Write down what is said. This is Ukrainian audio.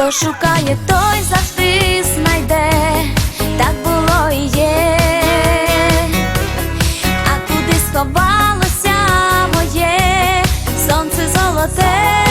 Хто шукає, той завжди знайде, так було і є. А куди сховалося моє сонце золоте?